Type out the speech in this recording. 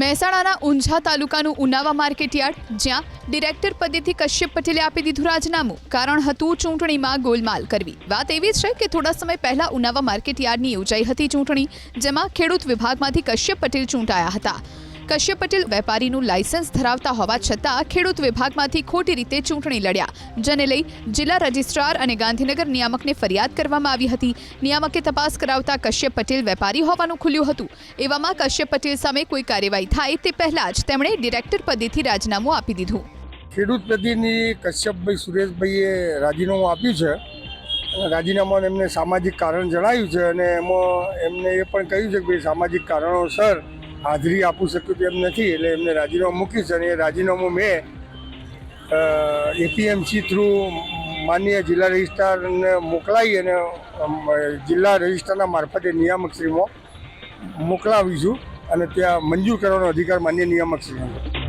મહેસાણાના ઊંઝા તાલુકાનું ઉનાવા માર્કેટયાર્ડ જ્યાં ડિરેક્ટર પદેથી કશ્યપ પટેલે આપી દીધું રાજીનામું. કારણ હતું ચૂંટણીમાં ગોલમાલ કરવી. વાત એવી છે કે થોડા સમય પહેલા ઉનાવા માર્કેટયાર્ડની યોજાઈ હતી ચૂંટણી, જેમાં ખેડૂત વિભાગમાંથી કશ્યપ પટેલ ચૂંટાયા હતા. કશ્યપ પટેલ વેપારીનું લાયસન્સ ધરાવતા હોવા છતાં ખેડૂત વિભાગમાંથી ખોટી રીતે ચૂંટણી લડ્યા. જેને લઈ જિલ્લા રજિસ્ટ્રાર અને ગાંધીનગર નિયામકને ફરિયાદ કરવામાં આવી હતી. નિયામકે તપાસ કરાવતા કશ્યપ પટેલ વેપારી હોવાનું ખુલ્યું હતું. એવામાં કશ્યપ પટેલ સામે કોઈ કાર્યવાહી થાય તે પહેલા જ તેમણે ડિરેક્ટર પદેથી રાજીનામું આપી દીધું. ખેડૂત પ્રતિનિધિ કશ્યપભાઈ સુરેશભાઈએ રાજીનામું આપ્યું છે. અને એમને સામાજિક કારણ જણાવ્યું છે અને એમાં એમને એ પણ કહ્યું છે કે ભાઈ સામાજિક કારણોસર હાજરી આપી શક્યું તેમ નથી, એટલે એમને રાજીનામું મૂક્યું છે અને એ રાજીનામું મેં એપીએમસી થ્રુ માનનીય જિલ્લા રજિસ્ટ્રારને મોકલાવી અને જિલ્લા રજિસ્ટ્રારના મારફતે નિયામકશ્રીમાં મોકલાવીશું અને ત્યાં મંજૂર કરવાનો અધિકાર માન્ય નિયામકશ્રીનો